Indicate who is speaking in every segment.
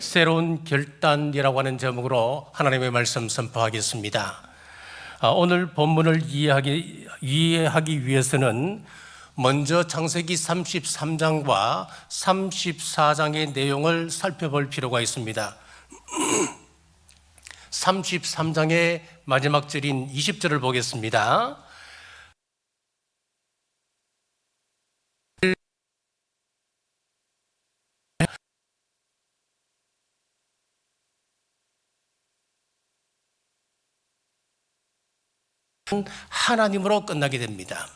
Speaker 1: 새로운 결단이라고 하는 제목으로 하나님의 말씀 선포하겠습니다. 아, 오늘 본문을 이해하기, 이해하기 위해서는 먼저 창세기 33장과 34장의 내용을 살펴볼 필요가 있습니다. 33장의 마지막 절인 20절을 보겠습니다. 하나님으로 끝나게 됩니다.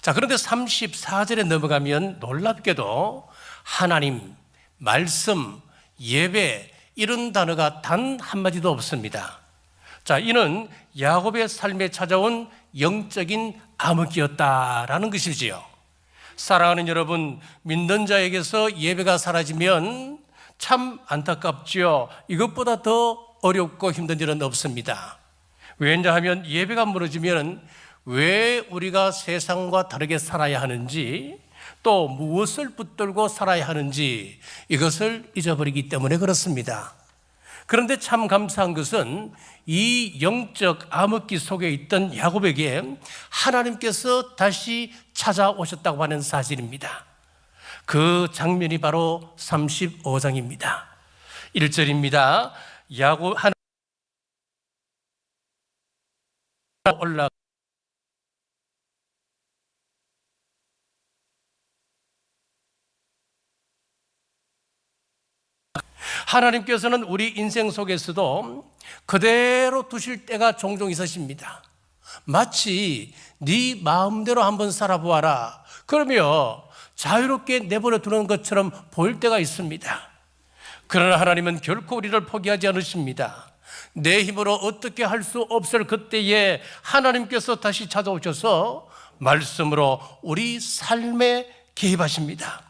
Speaker 1: 자, 그런데 34절에 넘어가면 놀랍게도 하나님, 말씀, 예배 이런 단어가 단 한마디도 없습니다. 자, 이는 야곱의 삶에 찾아온 영적인 암흑기였다라는 것이지요. 사랑하는 여러분, 믿는 자에게서 예배가 사라지면 참 안타깝지요. 이것보다 더 어렵고 힘든 일은 없습니다. 왜냐 하면 예배가 무너지면 왜 우리가 세상과 다르게 살아야 하는지 또 무엇을 붙들고 살아야 하는지 이것을 잊어버리기 때문에 그렇습니다. 그런데 참 감사한 것은 이 영적 암흑기 속에 있던 야곱에게 하나님께서 다시 찾아오셨다고 하는 사실입니다. 그 장면이 바로 35장입니다. 1절입니다. 야곱 하나 올라 하나님께서는 우리 인생 속에서도 그대로 두실 때가 종종 있으십니다. 마치 네 마음대로 한번 살아보아라. 그러면 자유롭게 내버려 두는 것처럼 보일 때가 있습니다. 그러나 하나님은 결코 우리를 포기하지 않으십니다. 내 힘으로 어떻게 할 수 없을 그때에 하나님께서 다시 찾아오셔서 말씀으로 우리 삶에 개입하십니다.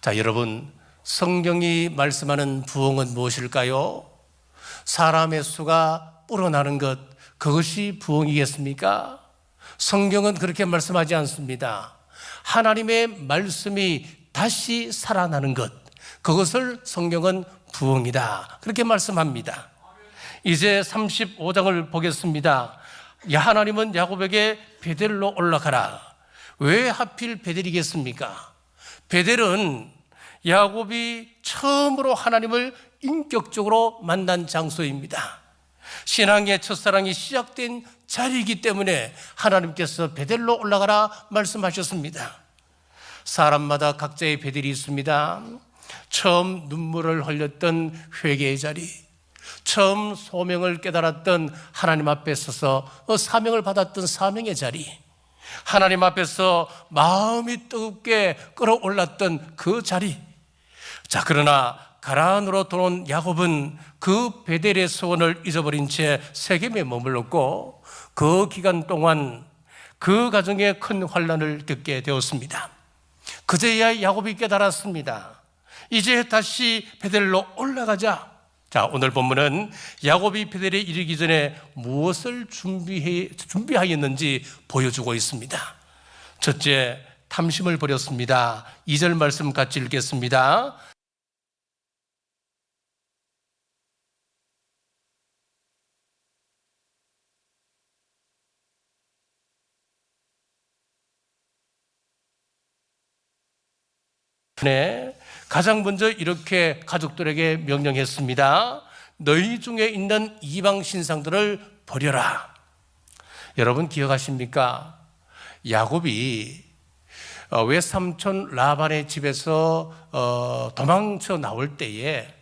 Speaker 1: 자, 여러분, 성경이 말씀하는 부흥은 무엇일까요? 사람의 수가 불어나는 것, 그것이 부흥이겠습니까? 성경은 그렇게 말씀하지 않습니다. 하나님의 말씀이 다시 살아나는 것, 그것을 성경은 부흥이다. 그렇게 말씀합니다. 이제 35장을 보겠습니다. 야, 하나님은 야곱에게 베델로 올라가라. 왜 하필 베델이겠습니까? 베델은 야곱이 처음으로 하나님을 인격적으로 만난 장소입니다. 신앙의 첫사랑이 시작된 자리이기 때문에 하나님께서 베델로 올라가라 말씀하셨습니다. 사람마다 각자의 베델이 있습니다. 처음 눈물을 흘렸던 회개의 자리, 처음 소명을 깨달았던 하나님 앞에 서서 사명을 받았던 사명의 자리, 하나님 앞에서 마음이 뜨겁게 끌어올랐던 그 자리. 자, 그러나 가라안으로 돌아온 야곱은 그 베델의 소원을 잊어버린 채 세겜에 머물렀고 그 기간 동안 그 가정에 큰 환란을 겪게 되었습니다. 그제야 야곱이 깨달았습니다. 이제 다시 베델로 올라가자. 자, 오늘 본문은 야곱이 베델에 이르기 전에 무엇을 준비해, 준비하였는지 보여주고 있습니다. 첫째, 탐심을 버렸습니다. 2절 말씀 같이 읽겠습니다. 네, 가장 먼저 이렇게 가족들에게 명령했습니다. 너희 중에 있는 이방 신상들을 버려라. 여러분 기억하십니까? 야곱이 어, 외삼촌 라반의 집에서 어, 도망쳐 나올 때에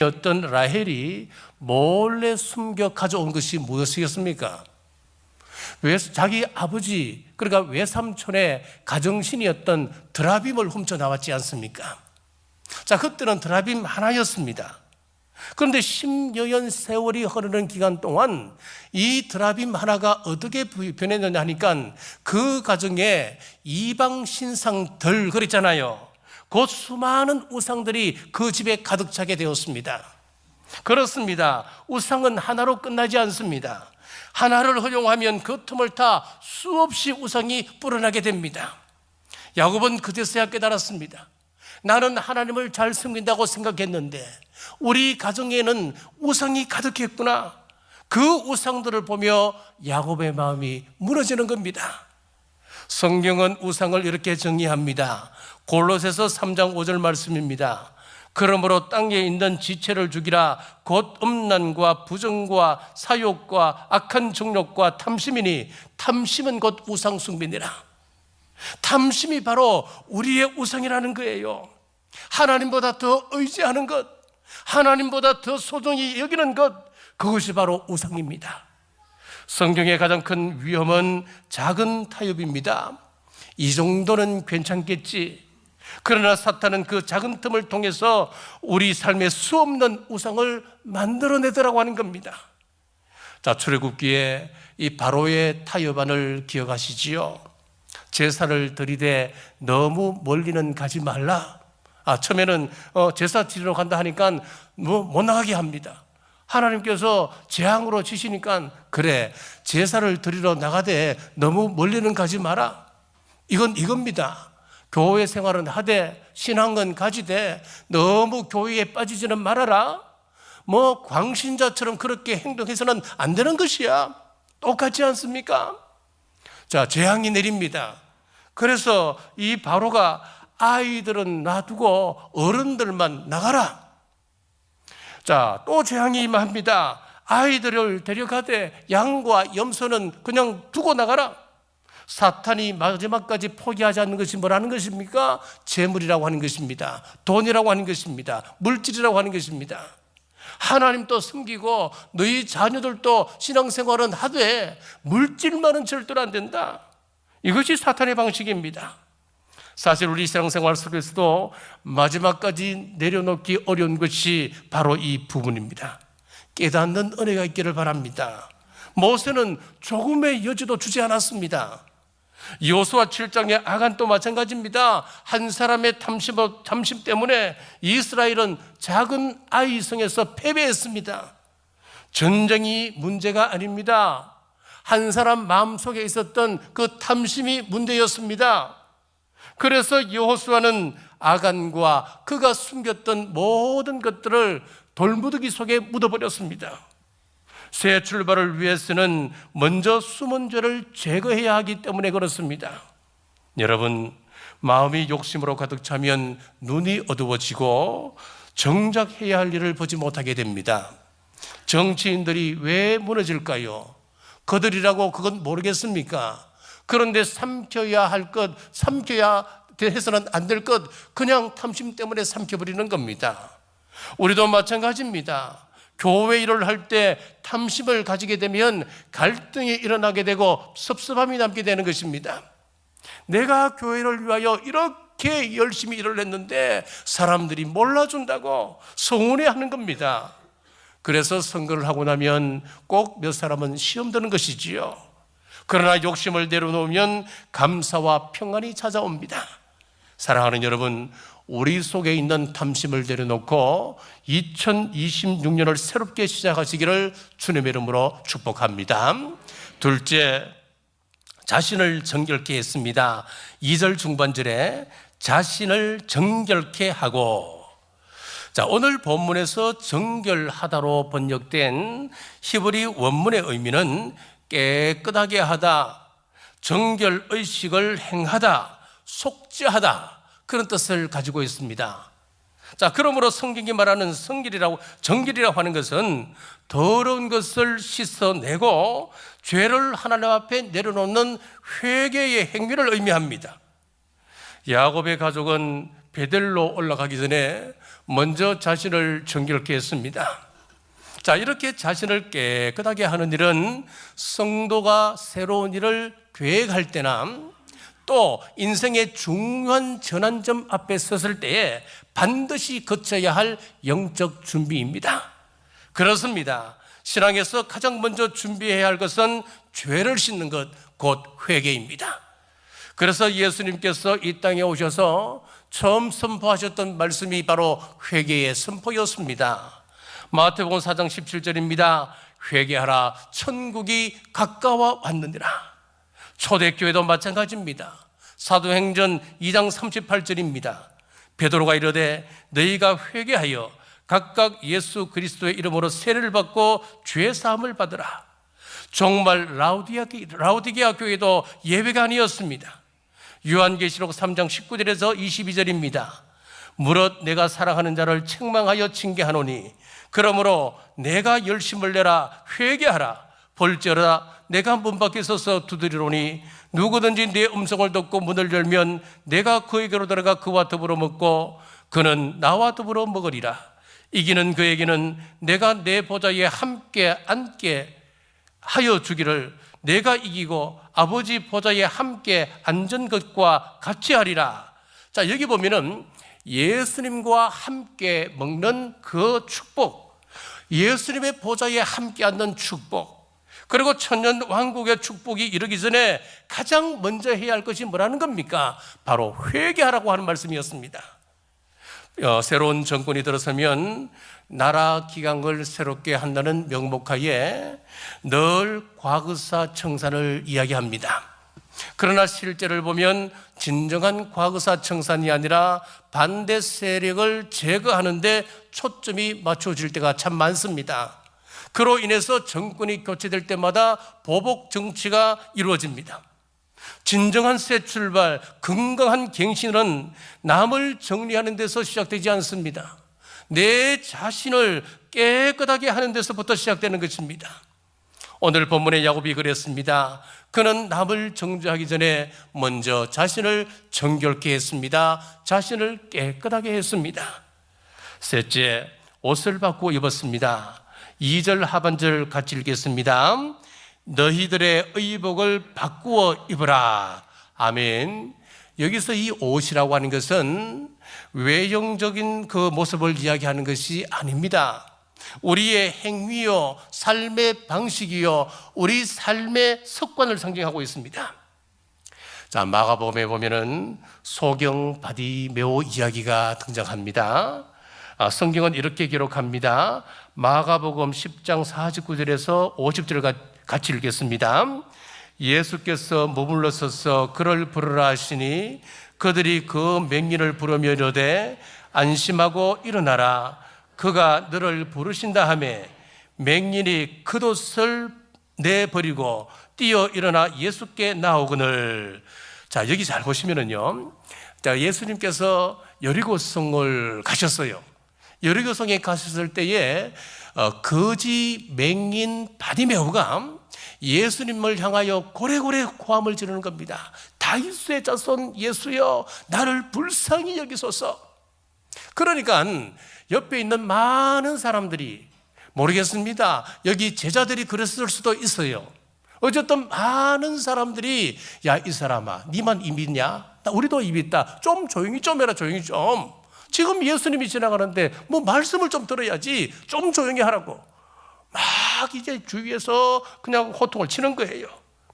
Speaker 1: 어떤 라헬이 몰래 숨겨 가져온 것이 무엇이었습니까? 왜 자기 아버지 그러니까 외삼촌의 가정신이었던 드라빔을 훔쳐 나왔지 않습니까? 자 그때는 드라빔 하나였습니다. 그런데 10여년 세월이 흐르는 기간 동안 이 드라빔 하나가 어떻게 변했느냐 하니까 그 가정에 이방 신상들 그랬잖아요. 곧 수많은 우상들이 그 집에 가득 차게 되었습니다. 그렇습니다. 우상은 하나로 끝나지 않습니다. 하나를 허용하면 그 틈을 타 수없이 우상이 불어나게 됩니다. 야곱은 그제서야 깨달았습니다. 나는 하나님을 잘 섬긴다고 생각했는데 우리 가정에는 우상이 가득했구나. 그 우상들을 보며 야곱의 마음이 무너지는 겁니다. 성경은 우상을 이렇게 정의합니다. 골로새서 3장 5절 말씀입니다. 그러므로 땅에 있는 지체를 죽이라 곧 음란과 부정과 사욕과 악한 정욕과 탐심이니 탐심은 곧 우상 숭배니라. 탐심이 바로 우리의 우상이라는 거예요. 하나님보다 더 의지하는 것, 하나님보다 더 소중히 여기는 것, 그것이 바로 우상입니다. 성경의 가장 큰 위험은 작은 타협입니다. 이 정도는 괜찮겠지. 그러나 사탄은 그 작은 틈을 통해서 우리 삶에 수없는 우상을 만들어내더라고 하는 겁니다. 자, 출애굽기에 이 바로의 타협안을 기억하시지요? 제사를 드리되 너무 멀리는 가지 말라. 아, 처음에는 어, 제사 드리러 간다 하니까 뭐 못 나가게 합니다. 하나님께서 재앙으로 치시니까 그래 제사를 드리러 나가되 너무 멀리는 가지 마라. 이건 이겁니다. 교회 생활은 하되 신앙은 가지되 너무 교회에 빠지지는 말아라. 뭐 광신자처럼 그렇게 행동해서는 안 되는 것이야. 똑같지 않습니까? 자, 재앙이 내립니다. 그래서 이 바로가 아이들은 놔두고 어른들만 나가라. 자, 또 재앙이 임합니다. 아이들을 데려가되 양과 염소는 그냥 두고 나가라. 사탄이 마지막까지 포기하지 않는 것이 뭐라는 것입니까? 재물이라고 하는 것입니다. 돈이라고 하는 것입니다. 물질이라고 하는 것입니다. 하나님도 숨기고 너희 자녀들도 신앙생활은 하되 물질만은 절대로 안 된다. 이것이 사탄의 방식입니다. 사실 우리 신앙생활 속에서도 마지막까지 내려놓기 어려운 것이 바로 이 부분입니다. 깨닫는 은혜가 있기를 바랍니다. 모세는 조금의 여지도 주지 않았습니다. 여호수아 7장의 아간도 마찬가지입니다. 한 사람의 탐심, 탐심 때문에 이스라엘은 작은 아이 성에서 패배했습니다. 전쟁이 문제가 아닙니다. 한 사람 마음속에 있었던 그 탐심이 문제였습니다. 그래서 여호수아는 아간과 그가 숨겼던 모든 것들을 돌무더기 속에 묻어버렸습니다. 새 출발을 위해서는 먼저 숨은 죄를 제거해야 하기 때문에 그렇습니다. 여러분, 마음이 욕심으로 가득 차면 눈이 어두워지고 정작 해야 할 일을 보지 못하게 됩니다. 정치인들이 왜 무너질까요? 그들이라고 그건 모르겠습니까? 그런데 삼켜야 할 것, 삼켜야 해서는 안 될 것, 그냥 탐심 때문에 삼켜버리는 겁니다. 우리도 마찬가지입니다. 교회 일을 할 때 탐심을 가지게 되면 갈등이 일어나게 되고 섭섭함이 남게 되는 것입니다. 내가 교회를 위하여 이렇게 열심히 일을 했는데 사람들이 몰라준다고 서운해 하는 겁니다. 그래서 선거를 하고 나면 꼭 몇 사람은 시험 드는 것이지요. 그러나 욕심을 내려놓으면 감사와 평안이 찾아옵니다. 사랑하는 여러분, 우리 속에 있는 탐심을 내려놓고 2026년을 새롭게 시작하시기를 주님의 이름으로 축복합니다. 둘째, 자신을 정결케 했습니다. 2절 중반절에 자신을 정결케 하고 자, 오늘 본문에서 정결하다로 번역된 히브리 원문의 의미는 깨끗하게 하다, 정결 의식을 행하다, 속죄하다 그런 뜻을 가지고 있습니다. 자, 그러므로 성경이 말하는 성결이라고 정결이라고 하는 것은 더러운 것을 씻어내고 죄를 하나님 앞에 내려놓는 회개의 행위를 의미합니다. 야곱의 가족은 베델로 올라가기 전에 먼저 자신을 정결케 했습니다. 자, 이렇게 자신을 깨끗하게 하는 일은 성도가 새로운 일을 계획할 때나 또 인생의 중요한 전환점 앞에 섰을 때에 반드시 거쳐야 할 영적 준비입니다. 그렇습니다. 신앙에서 가장 먼저 준비해야 할 것은 죄를 씻는 것, 곧 회개입니다. 그래서 예수님께서 이 땅에 오셔서 처음 선포하셨던 말씀이 바로 회개의 선포였습니다. 마태복음 4장 17절입니다. 회개하라 천국이 가까워 왔느니라. 초대교회도 마찬가지입니다. 사도행전 2장 38절입니다. 베드로가 이르되 너희가 회개하여 각각 예수 그리스도의 이름으로 세례를 받고 죄 사함을 받으라. 정말 라우디아, 라우디게아 교회도 예외가 아니었습니다. 요한계시록 3장 19절에서 22절입니다. 무릇 내가 사랑하는 자를 책망하여 징계하노니 그러므로 내가 열심을 내라 회개하라 볼지어라 내가 문 밖에 서서 두드리노니 누구든지 내 음성을 듣고 문을 열면 내가 그에게로 들어가 그와 더불어 먹고 그는 나와 더불어 먹으리라 이기는 그에게는 내가 내 보좌에 함께 앉게 하여 주기를 내가 이기고 아버지 보좌에 함께 앉은 것과 같이 하리라. 자, 여기 보면은 예수님과 함께 먹는 그 축복, 예수님의 보좌에 함께 앉는 축복, 그리고 천년 왕국의 축복이 이르기 전에 가장 먼저 해야 할 것이 뭐라는 겁니까? 바로 회개하라고 하는 말씀이었습니다. 어, 새로운 정권이 들어서면 나라 기강을 새롭게 한다는 명목하에 늘 과거사 청산을 이야기합니다. 그러나 실제를 보면 진정한 과거사 청산이 아니라 반대 세력을 제거하는데 초점이 맞춰질 때가 참 많습니다. 그로 인해서 정권이 교체될 때마다 보복 정치가 이루어집니다. 진정한 새 출발, 건강한 갱신은 남을 정리하는 데서 시작되지 않습니다. 내 자신을 깨끗하게 하는 데서부터 시작되는 것입니다. 오늘 본문의 야곱이 그랬습니다. 그는 남을 정죄하기 전에 먼저 자신을 정결케 했습니다. 자신을 깨끗하게 했습니다. 셋째, 옷을 바꾸어 입었습니다. 2절 하반절 같이 읽겠습니다. 너희들의 의복을 바꾸어 입으라. 아멘. 여기서 이 옷이라고 하는 것은 외형적인 그 모습을 이야기하는 것이 아닙니다. 우리의 행위요, 삶의 방식이요, 우리 삶의 습관을 상징하고 있습니다. 자, 마가복음에 보면은 소경 바디메오 이야기가 등장합니다. 아, 성경은 이렇게 기록합니다. 마가복음 10장 49절에서 50절을 같이 읽겠습니다. 예수께서 머물러 서서 그를 부르라 하시니 그들이 그 맹인을 부르며 이르되 안심하고 일어나라. 그가 너를 부르신다 하매 맹인이 그옷을 내버리고 뛰어 일어나 예수께 나오거늘. 자 여기 잘 보시면은요. 자 예수님께서 여리고성을 가셨어요 여리고성에 가셨을 때에 어, 거지 맹인 바디메오가 예수님을 향하여 고래고래 고함을 지르는 겁니다. 다윗의 자손 예수여 나를 불쌍히 여기소서. 그러니까 옆에 있는 많은 사람들이 모르겠습니다. 여기 제자들이 그랬을 수도 있어요. 어쨌든 많은 사람들이 야 이 사람아 니만 입 있냐? 우리도 입 있다. 좀 조용히 좀 해라 조용히 좀. 지금 예수님이 지나가는데 뭐 말씀을 좀 들어야지 좀 조용히 하라고. 막 이제 주위에서 그냥 호통을 치는 거예요.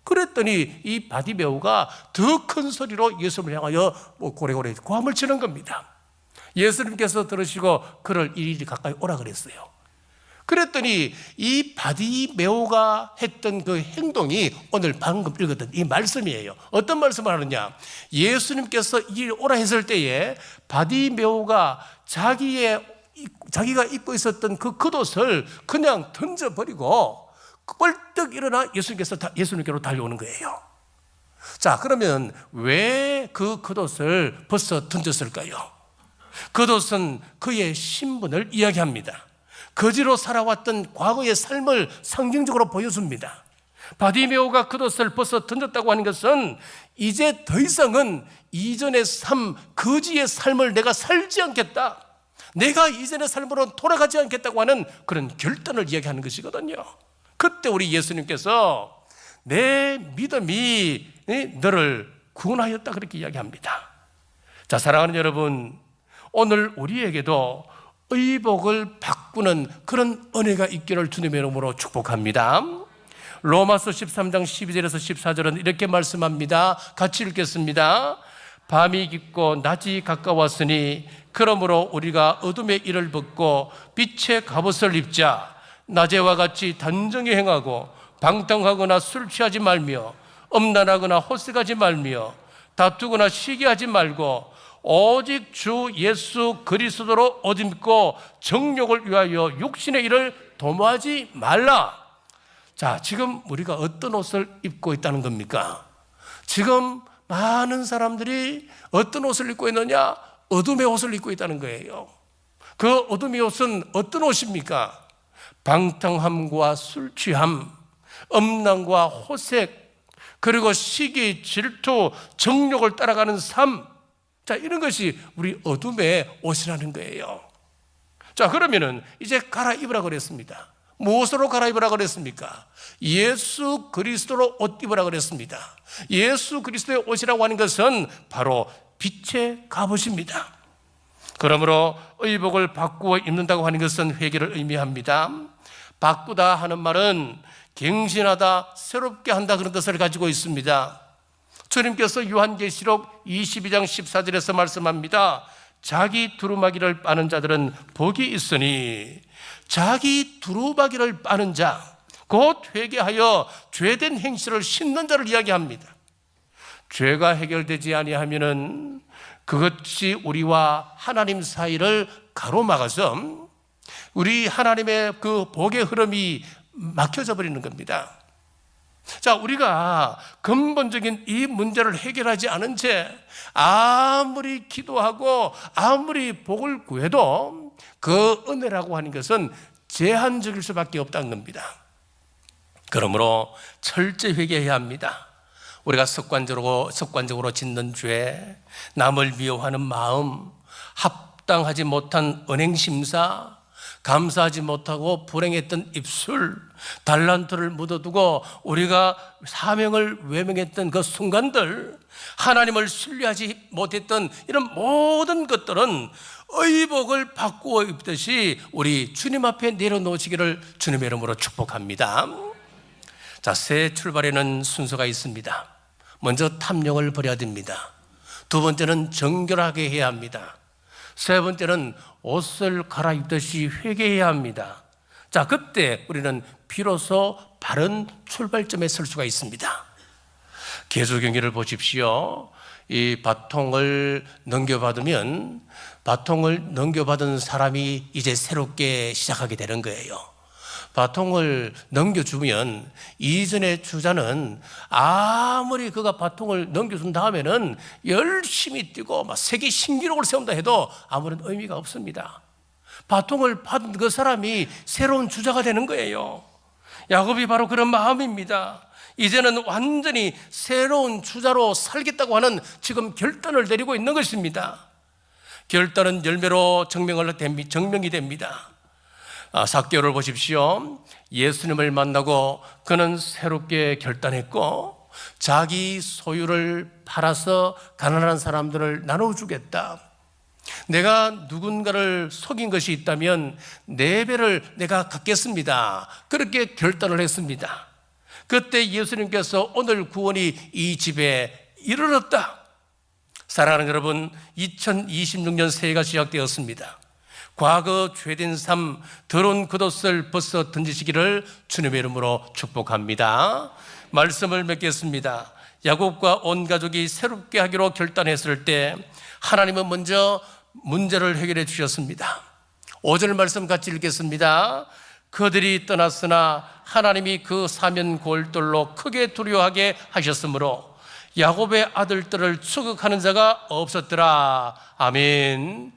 Speaker 1: 그랬더니 이 바디메오가 더 큰 소리로 예수님을 향하여 뭐 고래고래 고함을 치는 겁니다. 예수님께서 들으시고 그를 이리 가까이 오라 그랬어요. 그랬더니 이 바디메오가 했던 그 행동이 오늘 방금 읽었던 이 말씀이에요. 어떤 말씀을 하느냐? 예수님께서 이 오라 했을 때에 바디메오가 자기의 자기가 입고 있었던 그 겉옷을 그냥 던져버리고 뻘떡 일어나 예수님께서 예수님께로 달려오는 거예요. 자, 그러면 왜 그 겉옷을 벗어 던졌을까요? 겉옷은 그의 신분을 이야기합니다. 거지로 살아왔던 과거의 삶을 상징적으로 보여줍니다. 바디메오가 겉옷을 벗어 던졌다고 하는 것은 이제 더 이상은 이전의 삶, 거지의 삶을 내가 살지 않겠다. 내가 이전의 삶으로 돌아가지 않겠다고 하는 그런 결단을 이야기하는 것이거든요. 그때 우리 예수님께서 내 믿음이 너를 구원하였다 그렇게 이야기합니다. 자, 사랑하는 여러분, 오늘 우리에게도 의복을 바꾸는 그런 은혜가 있기를 주님의 이름으로 축복합니다. 로마서 13장 12절에서 14절은 이렇게 말씀합니다. 같이 읽겠습니다. 밤이 깊고 낮이 가까웠으니 그러므로 우리가 어둠의 일을 벗고 빛의 갑옷을 입자 낮에와 같이 단정히 행하고 방탕하거나 술 취하지 말며 엄난하거나 호색하지 말며 다투거나 시기하지 말고 오직 주 예수 그리스도로 옷 입고 정욕을 위하여 육신의 일을 도모하지 말라. 자, 지금 우리가 어떤 옷을 입고 있다는 겁니까? 지금 많은 사람들이 어떤 옷을 입고 있느냐? 어둠의 옷을 입고 있다는 거예요. 그 어둠의 옷은 어떤 옷입니까? 방탕함과 술 취함, 음란과 호색, 그리고 시기, 질투, 정욕을 따라가는 삶. 자, 이런 것이 우리 어둠의 옷이라는 거예요. 자, 그러면은 이제 갈아입으라 그랬습니다. 무엇으로 갈아입으라 그랬습니까? 예수 그리스도로 옷 입으라 그랬습니다. 예수 그리스도의 옷이라고 하는 것은 바로 빛의 갑옷입니다. 그러므로 의복을 바꾸어 입는다고 하는 것은 회개를 의미합니다. 바꾸다 하는 말은 갱신하다, 새롭게 한다 그런 뜻을 가지고 있습니다. 주님께서 요한계시록 22장 14절에서 말씀합니다. 자기 두루마기를 빠는 자들은 복이 있으니 자기 두루마기를 빠는 자, 곧 회개하여 죄된 행실을 씻는 자를 이야기합니다. 죄가 해결되지 아니하면은 그것이 우리와 하나님 사이를 가로막아서 우리 하나님의 그 복의 흐름이 막혀져 버리는 겁니다. 자, 우리가 근본적인 이 문제를 해결하지 않은 채 아무리 기도하고 아무리 복을 구해도 그 은혜라고 하는 것은 제한적일 수밖에 없다는 겁니다. 그러므로 철저히 회개해야 합니다. 우리가 습관적으로 습관적으로 짓는 죄, 남을 미워하는 마음, 합당하지 못한 은행 심사, 감사하지 못하고 불행했던 입술, 달란트를 묻어두고 우리가 사명을 외명했던 그 순간들, 하나님을 신뢰하지 못했던 이런 모든 것들은 의복을 바꾸어 입듯이 우리 주님 앞에 내려놓으시기를 주님의 이름으로 축복합니다. 자, 새 출발에는 순서가 있습니다. 먼저 탐욕을 버려야 됩니다. 두 번째는 정결하게 해야 합니다. 세 번째는 옷을 갈아입듯이 회개해야 합니다. 자, 그때 우리는 비로소 바른 출발점에 설 수가 있습니다. 개수 경기를 보십시오. 이 바통을 넘겨받으면 바통을 넘겨받은 사람이 이제 새롭게 시작하게 되는 거예요. 바통을 넘겨주면 이전의 주자는 아무리 그가 바통을 넘겨준 다음에는 열심히 뛰고 막 세계 신기록을 세운다 해도 아무런 의미가 없습니다. 바통을 받은 그 사람이 새로운 주자가 되는 거예요. 야곱이 바로 그런 마음입니다. 이제는 완전히 새로운 주자로 살겠다고 하는 지금 결단을 내리고 있는 것입니다. 결단은 열매로 증명을 됩니다. 증명이 됩니다. 아, 사개오를 보십시오. 예수님을 만나고 그는 새롭게 결단했고 자기 소유를 팔아서 가난한 사람들을 나눠주겠다. 내가 누군가를 속인 것이 있다면 네 배를 내가 갖겠습니다. 그렇게 결단을 했습니다. 그때 예수님께서 오늘 구원이 이 집에 이르렀다. 사랑하는 여러분, 2026년 새해가 시작되었습니다. 과거 죄된 삶, 더러운 겉옷을 벗어 던지시기를 주님의 이름으로 축복합니다. 말씀을 맺겠습니다. 야곱과 온 가족이 새롭게 하기로 결단했을 때 하나님은 먼저 문제를 해결해 주셨습니다. 5절 말씀 같이 읽겠습니다. 그들이 떠났으나 하나님이 그 사면 골돌로 크게 두려워하게 하셨으므로 야곱의 아들들을 추격하는 자가 없었더라. 아멘.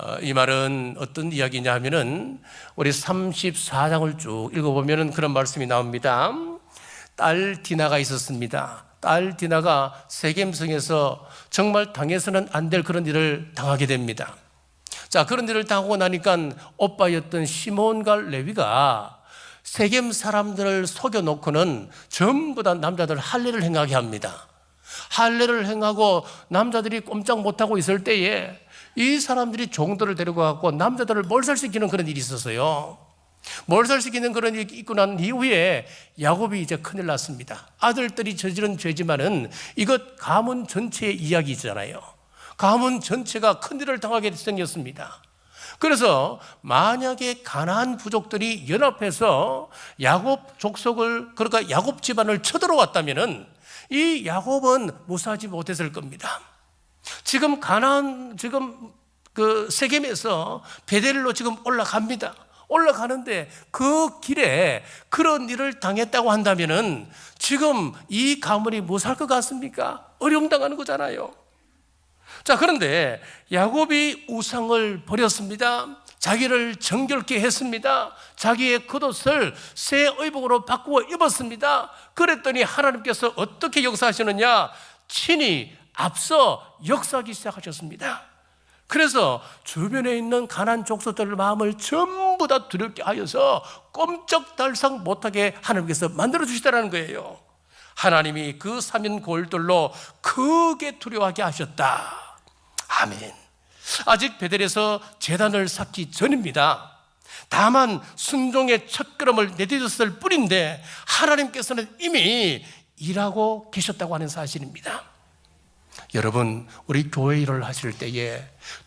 Speaker 1: 어, 이 말은 어떤 이야기냐 하면은 우리 34장을 쭉 읽어보면은 그런 말씀이 나옵니다. 딸 디나가 있었습니다. 딸 디나가 세겜성에서 정말 당해서는 안 될 그런 일을 당하게 됩니다. 자, 그런 일을 당하고 나니까 오빠였던 시몬과 레위가 세겜 사람들을 속여놓고는 전부 다 남자들 할례를 행하게 합니다. 할례를 행하고 남자들이 꼼짝 못하고 있을 때에 이 사람들이 종들을 데리고 갖고 남자들을 몰살시키는 그런 일이 있었어요. 몰살시키는 그런 일이 있고 난 이후에 야곱이 이제 큰일 났습니다. 아들들이 저지른 죄지만은 이것 가문 전체의 이야기잖아요. 가문 전체가 큰일을 당하게 생겼습니다. 그래서 만약에 가나안 부족들이 연합해서 야곱 족속을 그러니까 야곱 집안을 쳐들어왔다면은 이 야곱은 무사하지 못했을 겁니다. 지금 가나안 지금 그 세겜에서 베델로 지금 올라갑니다. 올라가는데 그 길에 그런 일을 당했다고 한다면은 지금 이 가문이 뭐살것 같습니까? 어려움 당하는 거잖아요. 자, 그런데 야곱이 우상을 버렸습니다. 자기를 정결케 했습니다. 자기의 겉옷을 새 의복으로 바꾸어 입었습니다. 그랬더니 하나님께서 어떻게 역사하시느냐? 친히 앞서 역사하기 시작하셨습니다. 그래서 주변에 있는 가난 족속들의 마음을 전부 다 두렵게 하여서 꼼짝달싹 못하게 하나님께서 만들어 주시다라는 거예요. 하나님이 그 사면 골들로 크게 두려워하게 하셨다. 아멘. 아직 베델에서 재단을 쌓기 전입니다. 다만 순종의 첫 걸음을 내딛었을 뿐인데 하나님께서는 이미 일하고 계셨다고 하는 사실입니다. 여러분, 우리 교회 일을 하실 때에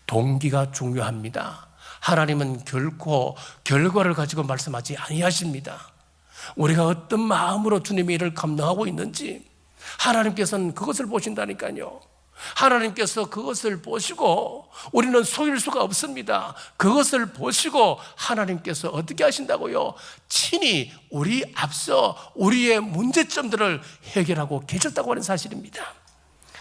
Speaker 1: 동기가 중요합니다. 하나님은 결코 결과를 가지고 말씀하지 아니하십니다. 우리가 어떤 마음으로 주님의 일을 감당하고 있는지 하나님께서는 그것을 보신다니까요. 하나님께서 그것을 보시고 우리는 속일 수가 없습니다. 그것을 보시고 하나님께서 어떻게 하신다고요? 친히 우리 앞서 우리의 문제점들을 해결하고 계셨다고 하는 사실입니다.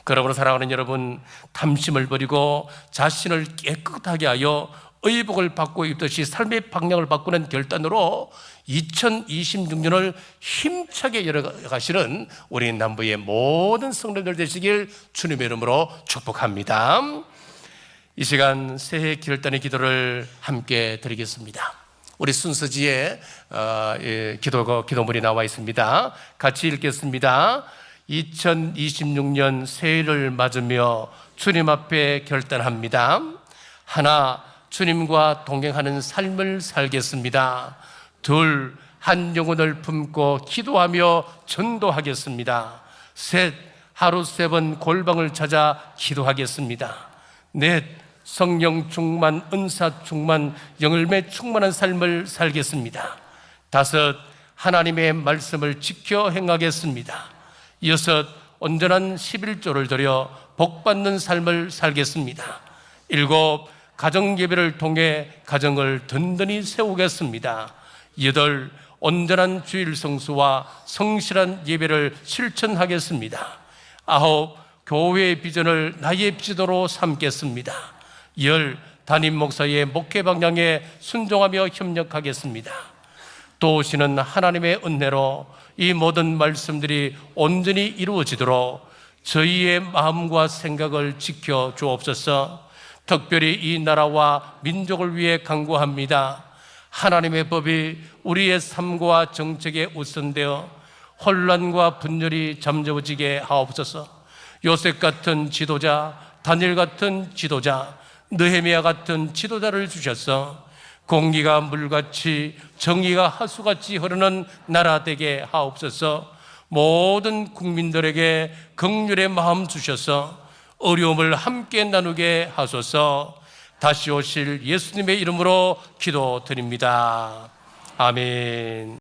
Speaker 1: 그러므로 사랑하는 여러분, 탐심을 버리고 자신을 깨끗하게 하여 의복을 받고 입듯이 삶의 방향을 바꾸는 결단으로 2026년을 힘차게 열어가시는 우리 남부의 모든 성도들 되시길 주님의 이름으로 축복합니다. 이 시간 새해 결단의 기도를 함께 드리겠습니다. 우리 순서지에 어, 예, 기도 기도문이 나와 있습니다. 같이 읽겠습니다. 2026년 새해를 맞으며 주님 앞에 결단합니다. 하나, 주님과 동행하는 삶을 살겠습니다. 둘, 한 영혼을 품고 기도하며 전도하겠습니다. 셋, 하루 세 번 골방을 찾아 기도하겠습니다. 넷, 성령 충만, 은사 충만, 영을매 충만한 삶을 살겠습니다. 다섯, 하나님의 말씀을 지켜 행하겠습니다. 여섯, 온전한 11조를 드려 복받는 삶을 살겠습니다. 일곱, 가정 예배를 통해 가정을 든든히 세우겠습니다. 여덟, 온전한 주일 성수와 성실한 예배를 실천하겠습니다. 아홉, 교회의 비전을 나의 지도로 삼겠습니다. 열, 담임 목사의 목회 방향에 순종하며 협력하겠습니다. 또 오시는 하나님의 은혜로 이 모든 말씀들이 온전히 이루어지도록 저희의 마음과 생각을 지켜 주옵소서. 특별히 이 나라와 민족을 위해 간구합니다. 하나님의 법이 우리의 삶과 정책에 우선되어 혼란과 분열이 잠재워지게 하옵소서. 요셉 같은 지도자, 다니엘 같은 지도자, 느헤미야 같은 지도자를 주셔서 공기가 물같이 정의가 하수같이 흐르는 나라 되게 하옵소서. 모든 국민들에게 긍휼의 마음 주셔서 어려움을 함께 나누게 하소서. 다시 오실 예수님의 이름으로 기도드립니다. 아멘.